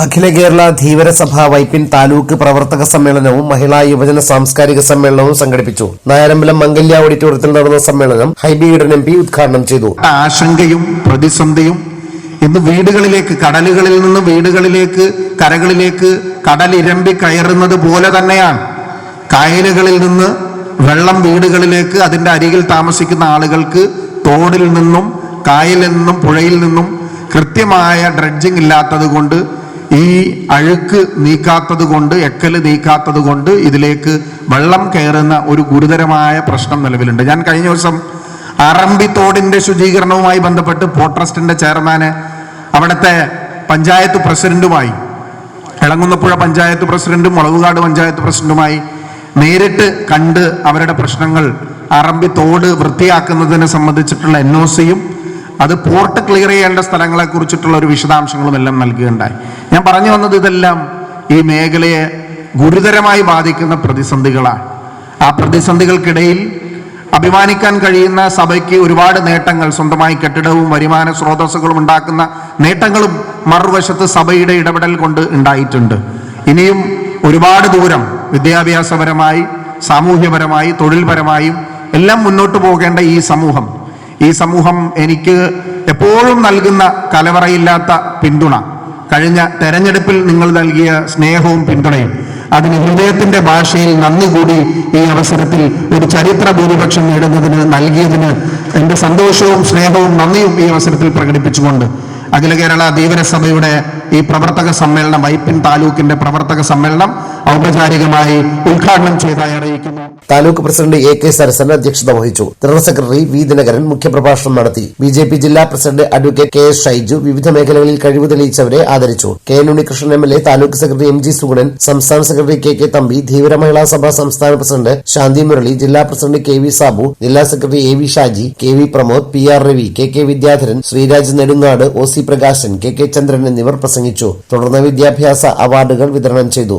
അഖില കേരള ധീവരസഭ വൈപ്പിൻ താലൂക്ക് പ്രവർത്തക സമ്മേളനവും മഹിളാ യുവജന സാംസ്കാരിക സമ്മേളനവും സംഘടിപ്പിച്ചു. നായരമ്പലം മംഗല്യ ഓഡിറ്റോറിയത്തിൽ നടന്ന സമ്മേളനം ഹൈബി ഈഡൻ എം പി ഉദ്ഘാടനം ചെയ്തു. ആശങ്കയും പ്രതിസന്ധിയും ഇന്ന് വീടുകളിലേക്ക് കടലുകളിൽ നിന്ന് വീടുകളിലേക്ക് കരകളിലേക്ക് കടലിരമ്പി കയറുന്നത് പോലെ തന്നെയാണ്. കായലുകളിൽ നിന്ന് വെള്ളം വീടുകളിലേക്ക് അതിന്റെ അരികിൽ താമസിക്കുന്ന ആളുകൾക്ക് തോടിൽ നിന്നും കായലിൽ നിന്നും പുഴയിൽ നിന്നും കൃത്യമായ ഡ്രഡ്ജിങ് ഇല്ലാത്തത് കൊണ്ട് ഈ അഴുക്ക് നീക്കാത്തത് കൊണ്ട് എക്കൽ നീക്കാത്തത് കൊണ്ട് ഇതിലേക്ക് വെള്ളം കയറുന്ന ഒരു ഗുരുതരമായ പ്രശ്നം നിലവിലുണ്ട്. ഞാൻ കഴിഞ്ഞ ദിവസം അറമ്പിത്തോടിന്റെ ശുചീകരണവുമായി ബന്ധപ്പെട്ട് പോർട്ട് ട്രസ്റ്റിന്റെ ചെയർമാന് അവിടുത്തെ പഞ്ചായത്ത് പ്രസിഡന്റുമായി ഇളങ്ങുന്നപ്പുഴ പഞ്ചായത്ത് പ്രസിഡന്റും മുളകുകാട് പഞ്ചായത്ത് പ്രസിഡന്റുമായി നേരിട്ട് കണ്ട് അവരുടെ പ്രശ്നങ്ങൾ അറമ്പി തോട് വൃത്തിയാക്കുന്നതിനെ സംബന്ധിച്ചിട്ടുള്ള എൻ ഒ സിയും അത് പോർട്ട് ക്ലിയർ ചെയ്യേണ്ട സ്ഥലങ്ങളെ കുറിച്ചിട്ടുള്ള ഒരു വിശദാംശങ്ങളും എല്ലാം നൽകുകയുണ്ടായി. ഞാൻ പറഞ്ഞു വന്നത് ഇതെല്ലാം ഈ മേഖലയെ ഗുരുതരമായി ബാധിക്കുന്ന പ്രതിസന്ധികളാണ്. ആ പ്രതിസന്ധികൾക്കിടയിൽ അഭിമാനിക്കാൻ കഴിയുന്ന സഭയ്ക്ക് ഒരുപാട് നേട്ടങ്ങൾ സ്വന്തമായി കെട്ടിടവും വരുമാന സ്രോതസ്സുകളും ഉണ്ടാക്കുന്ന നേട്ടങ്ങളും മറുവശത്ത് സഭയുടെ ഇടപെടൽ കൊണ്ട് ഉണ്ടായിട്ടുണ്ട്. ഇനിയും ഒരുപാട് ദൂരം വിദ്യാഭ്യാസപരമായി സാമൂഹ്യപരമായി തൊഴിൽപരമായും എല്ലാം മുന്നോട്ട് പോകേണ്ട ഈ സമൂഹം ഈ സമൂഹം എനിക്ക് എപ്പോഴും നൽകുന്ന കലവറയില്ലാത്ത പിന്തുണ. കഴിഞ്ഞ തെരഞ്ഞെടുപ്പിൽ നിങ്ങൾ നൽകിയ സ്നേഹവും പിന്തുണയും അതിന് ഹൃദയത്തിന്റെ ഭാഷയിൽ നന്ദി കൂടി ഈ അവസരത്തിൽ ഒരു ചരിത്ര ഭൂരിപക്ഷം നേടുന്നതിന് നൽകിയതിന് എന്റെ സന്തോഷവും സ്നേഹവും നന്ദിയും ഈ അവസരത്തിൽ പ്രകടിപ്പിച്ചുകൊണ്ട് അഖില കേരള ധീവരസഭയുടെ ഈ പ്രവർത്തക സമ്മേളനം വൈപ്പിൻ താലൂക്കിന്റെ പ്രവർത്തക സമ്മേളനം ഔപചാരികമായി ഉദ്ഘാടനം ചെയ്തതായി അറിയിക്കുന്നു. Taluk president A K Sarasan അധ്യക്ഷത വഹിച്ചു. ജനറൽ സെക്രട്ടറി വി ദിനകരൻ മുഖ്യപ്രഭാഷണം നടത്തി. ബി ജെ പി ജില്ലാ president advocate K S Shaiju വിവിധ മേഖലകളിൽ കഴിവ് തെളിയിച്ചവരെ ആദരിച്ചു. K N Unnikrishnan M L A taluk secretary M G Sugunan സംസ്ഥാന secretary K K Thampi Dheevara Mahila Sabha സംസ്ഥാന പ്രസിഡന്റ് ശാന്തി മുരളി ജില്ലാ പ്രസിഡന്റ് കെ വി സാബു ജില്ലാ secretary A V Shaji K V Pramod P R Ravi K K Vidyadharan Sreeraj Nedungad O C Prakashan K K Chandran എന്നിവർ പ്രസംഗിച്ചു. തുടർന്ന് വിദ്യാഭ്യാസ അവാർഡുകൾ വിതരണം ചെയ്തു.